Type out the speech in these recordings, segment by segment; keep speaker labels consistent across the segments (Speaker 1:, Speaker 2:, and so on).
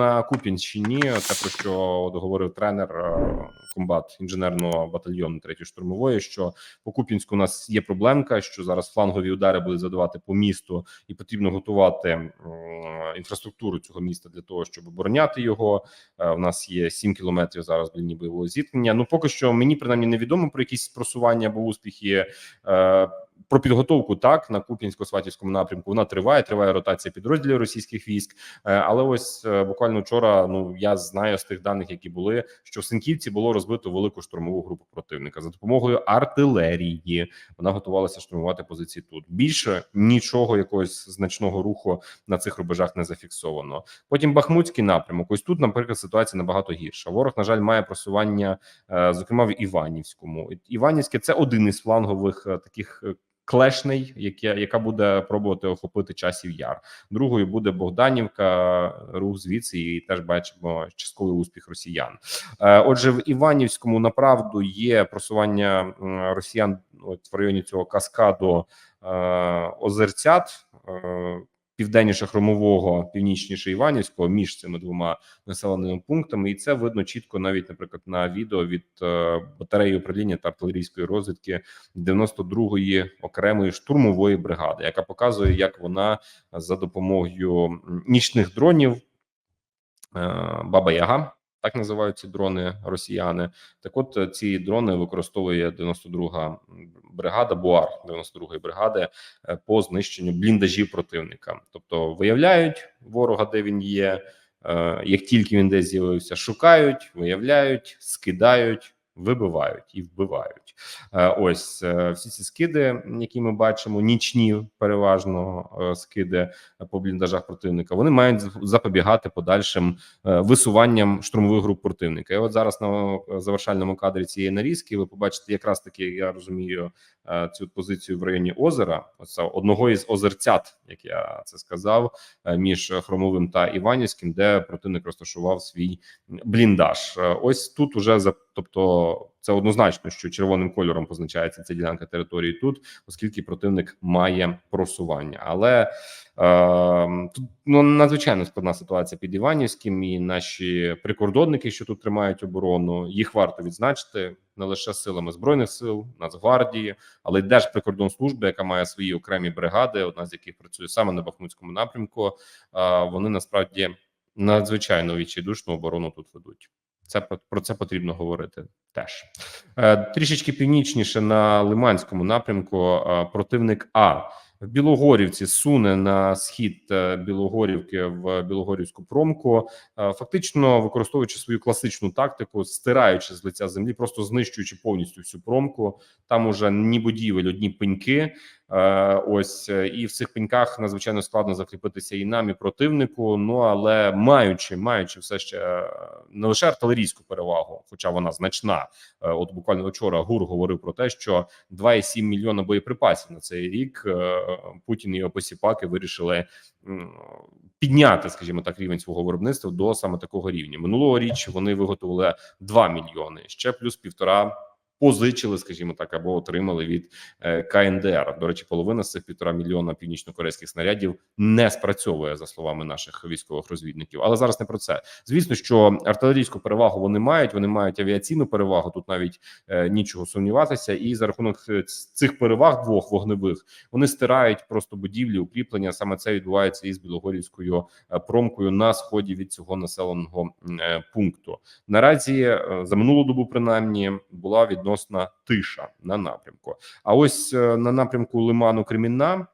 Speaker 1: на Куп'янщині, те про що говорив тренер е, комбат інженерного батальйону 3-ї штурмової, що по Куп'янську у нас є проблемка, що зараз флангові удари будуть задавати по місту, і потрібно готувати інфраструктуру цього міста для того, щоб обороняти його. Е, У нас є 7 кілометрів зараз лінії бойового зіткнення. Ну поки що мені принаймні невідомо про якісь просування або успіхи. Про підготовку так на Куп'янсько-Сватівському напрямку вона триває. Триває ротація підрозділів російських військ. Е, Але ось е, буквально вчора. Ну я знаю з тих даних, які були, що в Синківці було розбито велику штурмову групу противника за допомогою артилерії. Вона готувалася штурмувати позиції тут. Більше нічого якогось значного руху на цих рубежах не зафіксовано. Потім Бахмутський напрямок. Ось тут, наприклад, ситуація набагато гірша. Ворог, на жаль, має просування, е, зокрема в Іванівському. Іванівське це один із флангових таких. Е, Клешний, яке яка буде пробувати охопити часів яр. Другою буде Богданівка. Рух звідси і теж бачимо частковий успіх росіян. Е, Отже, в Іванівському направду є просування росіян от в районі цього каскаду е, озерцят. Південніше хромового, північніше Іванівського між цими двома населеними пунктами, і це видно чітко, навіть наприклад, на відео від е, батареї управління та артилерійської розвідки 92-ї окремої штурмової бригади, яка показує, як вона за допомогою нічних дронів е, Баба Яга. Так називають ці дрони росіяни. Так, от е, ці дрони використовує 92-га бригада Буар 92-ї бригади е, по знищенню бліндажів противника. Тобто виявляють ворога, де він є. е, Як тільки він десь з'явився, шукають, виявляють, скидають, вибивають і вбивають. Е, Ось е, всі ці скиди, які ми бачимо, нічні переважно е, скиди по бліндажах противника. Вони мають запобігати подальшим висуванням штурмових груп противника. І от зараз на завершальному кадрі цієї нарізки ви побачите якраз таки, я розумію, цю позицію в районі озера, оце одного із озерцят, як я це сказав, між Хромовим та Іванівським, де противник розташував свій бліндаж. Ось тут уже за Це однозначно, що червоним кольором позначається ця ділянка території тут, оскільки противник має просування. Але е, тут ну надзвичайно складна ситуація під Іванівським, і наші прикордонники, що тут тримають оборону, їх варто відзначити не лише силами збройних сил, Нацгвардії, але й Держприкордонслужби, яка має свої окремі бригади, одна з яких працює саме на Бахмутському напрямку. Е, вони насправді надзвичайно відчайдушну оборону тут ведуть. Це про- це потрібно говорити теж Е, трішечки північніше на Лиманському напрямку. е, Противник А в Білогорівці суне на схід е, Білогорівки в Білогорівську промку, фактично використовуючи свою класичну тактику, стираючи з лиця землі, просто знищуючи повністю всю промку. Там уже ні будівель, одні пеньки. Е, Ось е, і в цих пеньках надзвичайно складно закріпитися і нам, і противнику. Ну але маючи, маючи все ще е, не лише артилерійську перевагу, хоча вона значна. От буквально вчора ГУР говорив про те, що 2,7 мільйона боєприпасів на цей рік Путін і його посіпаки вирішили підняти, скажімо так, рівень свого виробництва до саме такого рівня. Минулого річ вони виготовили 2 мільйони ще плюс півтора. Позичили, скажімо так, або отримали від е, КНДР. До речі, половина з цих півтора мільйона північно-корейських снарядів не спрацьовує за словами наших військових розвідників. Але зараз не про це. Звісно, що артилерійську перевагу вони мають. Вони мають авіаційну перевагу. Тут навіть е, нічого сумніватися. І за рахунок е, цих переваг двох вогневих вони стирають просто будівлі, укріплення. Саме це відбувається із Білогорівською е, промкою на сході від цього населеного пункту. Наразі за минулу добу, принаймні, була відносна тиша на напрямку. А ось е, на напрямку Лиману Кремінна.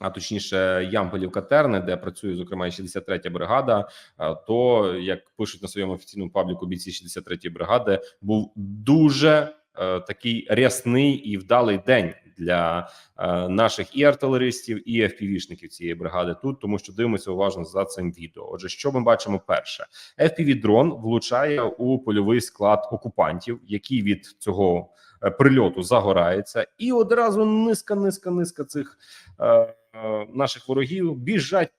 Speaker 1: А точніше, Ямполівка Терни, де працює зокрема і 63-я бригада. е, То як пишуть на своєму офіційному пабліку бійці 63-ї бригади, був дуже е, такий рясний і вдалий день для е, наших і артилеристів, і FPV-шників цієї бригади тут, тому що дивимося уважно за цим відео. Отже, що ми бачимо перше, fpv дрон влучає у польовий склад окупантів, які від цього прильоту загорається, і одразу низка, низка, низка цих е, е, наших ворогів біжать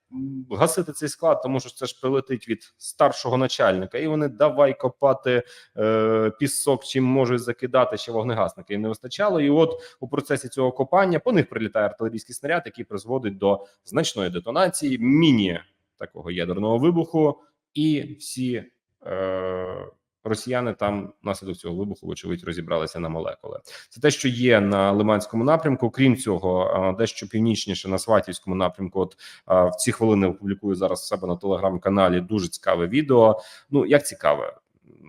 Speaker 1: гасити цей склад, тому що це ж прилетить від старшого начальника, і вони давай копати е, пісок, чим можуть закидати ще вогнегасники. І не вистачало. І от у процесі цього копання по них прилітає артилерійський снаряд, який призводить до значної детонації, міні такого ядерного вибуху. і всі е, росіяни там внаслідок цього вибуху, вочевидь, розібралися на молекули. Це те, що є на Лиманському напрямку. Крім цього, дещо північніше на Сватівському напрямку. От в ці хвилини публікую зараз себе на телеграм-каналі дуже цікаве відео. Ну як цікаве.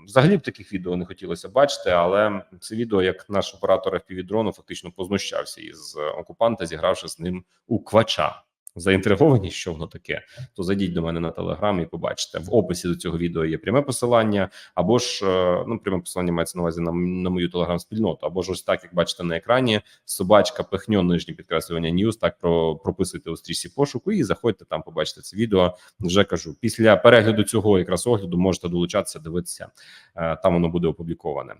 Speaker 1: Взагалі б таких відео не хотілося бачити, але це відео, як наш оператор FPV-дрону фактично познущався із окупанта, зігравши з ним у квача. Заінтриговані, що воно таке, то зайдіть до мене на телеграм і побачите. В описі до цього відео є пряме посилання, або ж е, ну пряме посилання мається на увазі на, на мою телеграм-спільноту, або ж ось так, як бачите на екрані, собачка пихньо нижнє підкреслювання Ньюс. Так про прописуйте у стрічці пошуку і заходьте там, побачите це відео. Вже кажу. Після перегляду цього якраз огляду можете долучатися, дивитися. Е, Там воно буде опубліковане.